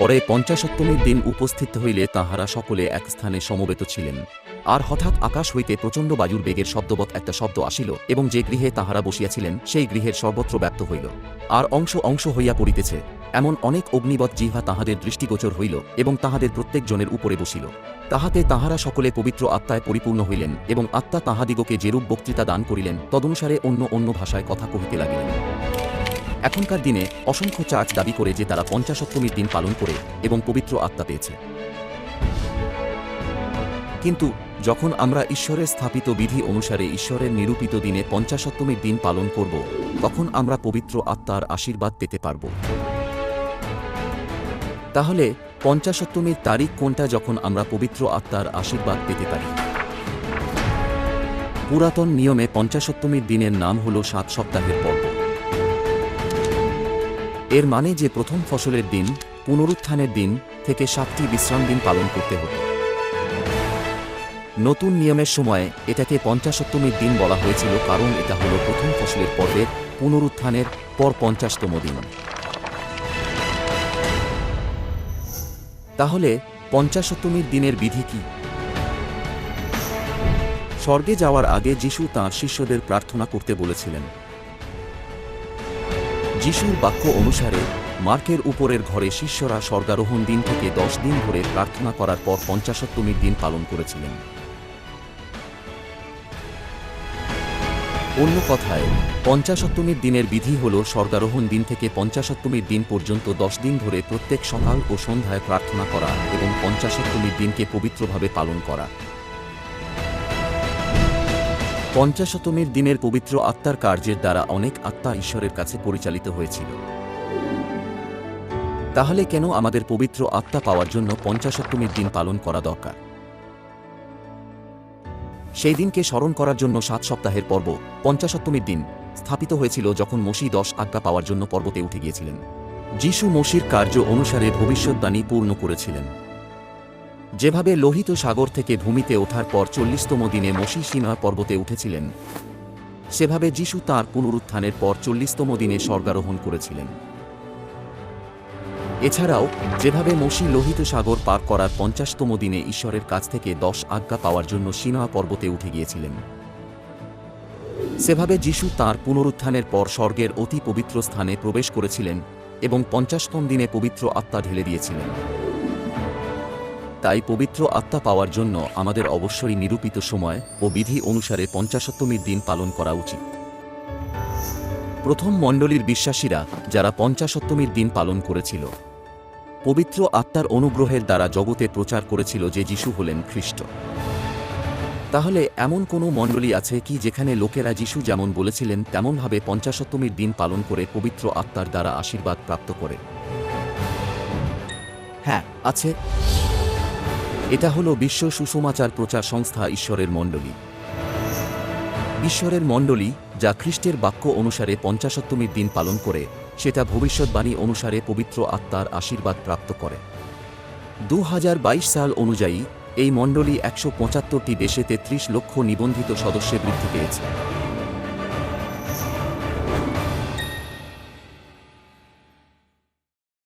পরে পঞ্চাশত্তমীর দিন উপস্থিত হইলে তাহারা সকলে এক স্থানে সমবেত ছিলেন। আর হঠাৎ আকাশ হইতে প্রচণ্ড বায়ুর বেগের শব্দবৎ একটা শব্দ আসিল এবং যে গৃহে তাহারা বসিয়াছিলেন, সেই গৃহের সর্বত্র ব্যপ্ত হইল। আর অংশ অংশ হইয়া পড়িতেছে। এমন অনেক অগ্নিবৎ জিহ্বা তাহাদের দৃষ্টিগোচর হইল এবং তাহাদের প্রত্যেক জনের উপরে বসিল। তাহাতে তাহারা সকলে পবিত্র আত্মায় পরিপূর্ণ হইলেন এবং আত্মা তাহাদিগকে যেরূপ বক্তৃতা দান করিলেন, তদনুসারে অন্য অন্য ভাষায় কথা কহিতে লাগিলেন। এখনকার দিনে অসংখ্য চার্চ দাবি করে যে তারা পঞ্চাশত্তমীর দিন পালন করে এবং পবিত্র আত্মা পেয়েছে। কিন্তু যখন আমরা ঈশ্বরের স্থাপিত বিধি অনুসারে ঈশ্বরের নিরূপিত দিনে পঞ্চাশত্তমীর দিন পালন করব, তখন আমরা পবিত্র আত্মার আশীর্বাদ পেতে পারব। তাহলে পঞ্চাশত্তমীর তারিখ কোনটা যখন আমরা পবিত্র আত্মার আশীর্বাদ পেতে পারি? পুরাতন নিয়মে পঞ্চাশত্তমীর দিনের নাম হল সাত সপ্তাহের পর্ব। এর মানে যে প্রথম ফসলের দিন, পুনরুত্থানের দিন থেকে সাতটি বিশ্রাম দিন পালন করতে হতো। নতুন নিয়মের সময়ে এটাকে পঞ্চাশত্তমীর দিন বলা হয়েছিল কারণ এটা হলো প্রথম ফসলের পর্বের পুনরুত্থানের পর পঞ্চাশতম দিন। তাহলে পঞ্চাশত্তমীর দিনের বিধি কি? স্বর্গে যাওয়ার আগে যিশু তাঁর শিষ্যদের প্রার্থনা করতে বলেছিলেন। যিশুর বাক্য অনুসারে, মার্কের উপরের ঘরে শিষ্যরা স্বর্গারোহণ দিন থেকে দশ দিন ধরে প্রার্থনা করার পর পঞ্চাশত্তমীর দিন পালন করেছিলেন। অন্য কথায়, পঞ্চাশত্তমীর দিনের বিধি হল স্বর্গারোহণ দিন থেকে পঞ্চাশত্তমীর দিন পর্যন্ত দশ দিন ধরে প্রত্যেক সকাল ও সন্ধ্যায় প্রার্থনা করা এবং পঞ্চাশত্তমীর দিনকে পবিত্রভাবে পালন করা। পঞ্চাশতমীর দিনের পবিত্র আত্মার কার্যের দ্বারা অনেক আত্মা ঈশ্বরের কাছে পরিচালিত হয়েছিল। তাহলে কেন আমাদের পবিত্র আত্মা পাওয়ার জন্য পঞ্চাশত্তমীর দিন পালন করা দরকার? সেই দিনকে স্মরণ করার জন্য সাত সপ্তাহের পর্ব পঞ্চাশত্তমীর দিন, স্থাপিত হয়েছিল যখন মসি দশ আজ্ঞা পাওয়ার জন্য পর্বতে উঠে গিয়েছিলেন। যিশু মসির কার্য অনুসারে ভবিষ্যৎবাণী পূর্ণ করেছিলেন। যেভাবে লোহিত সাগর থেকে ভূমিতে ওঠার পর চল্লিশতম দিনে মসি সীমা পর্বতে উঠেছিলেন, সেভাবে যিশু তাঁর পুনরুত্থানের পর চল্লিশতম দিনে স্বর্গারোহণ করেছিলেন। এছাড়াও, যেভাবে মসি লোহিত সাগর পার করার পঞ্চাশতম দিনে ঈশ্বরের কাছ থেকে দশ আজ্ঞা পাওয়ার জন্য সীমা পর্বতে উঠে গিয়েছিলেন। সেভাবে যিশু তাঁর পুনরুত্থানের পর স্বর্গের অতি পবিত্র স্থানে প্রবেশ করেছিলেন এবং পঞ্চাশতম দিনে পবিত্র আত্মা ঢেলে দিয়েছিলেন। তাই পবিত্র আত্মা পাওয়ার জন্য আমাদের অবশ্যই নিরূপিত সময় ও বিধি অনুসারে পঞ্চাশত্তমীর দিন পালন করা উচিত। প্রথম মণ্ডলীর বিশ্বাসীরা যারা পঞ্চাশত্তমীর দিন পালন করেছিল, পবিত্র আত্মার অনুগ্রহের দ্বারা জগতে প্রচার করেছিল যে যিশু হলেন খ্রিস্ট। তাহলে এমন কোনো মণ্ডলী আছে কি যেখানে লোকেরা যিশু যেমন বলেছিলেন তেমনভাবে পঞ্চাশত্তমীর দিন পালন করে পবিত্র আত্মার দ্বারা আশীর্বাদ প্রাপ্ত করে? হ্যাঁ আছে। এটা হলো বিশ্ব সুসমাচার প্রচার সংস্থা ঈশ্বরের মণ্ডলী। ঈশ্বরের মণ্ডলী, যা খ্রিস্টের বাক্য অনুসারে পঞ্চাশত্তমীর দিন পালন করে, সেটা ভবিষ্যৎবাণী অনুসারে পবিত্র আত্মার আশীর্বাদ প্রাপ্ত করে। দু হাজার বাইশ সাল অনুযায়ী, এই মণ্ডলী একশো পঁচাত্তরটি দেশে তেত্রিশ লক্ষ নিবন্ধিত সদস্যে বৃদ্ধি পেয়েছে।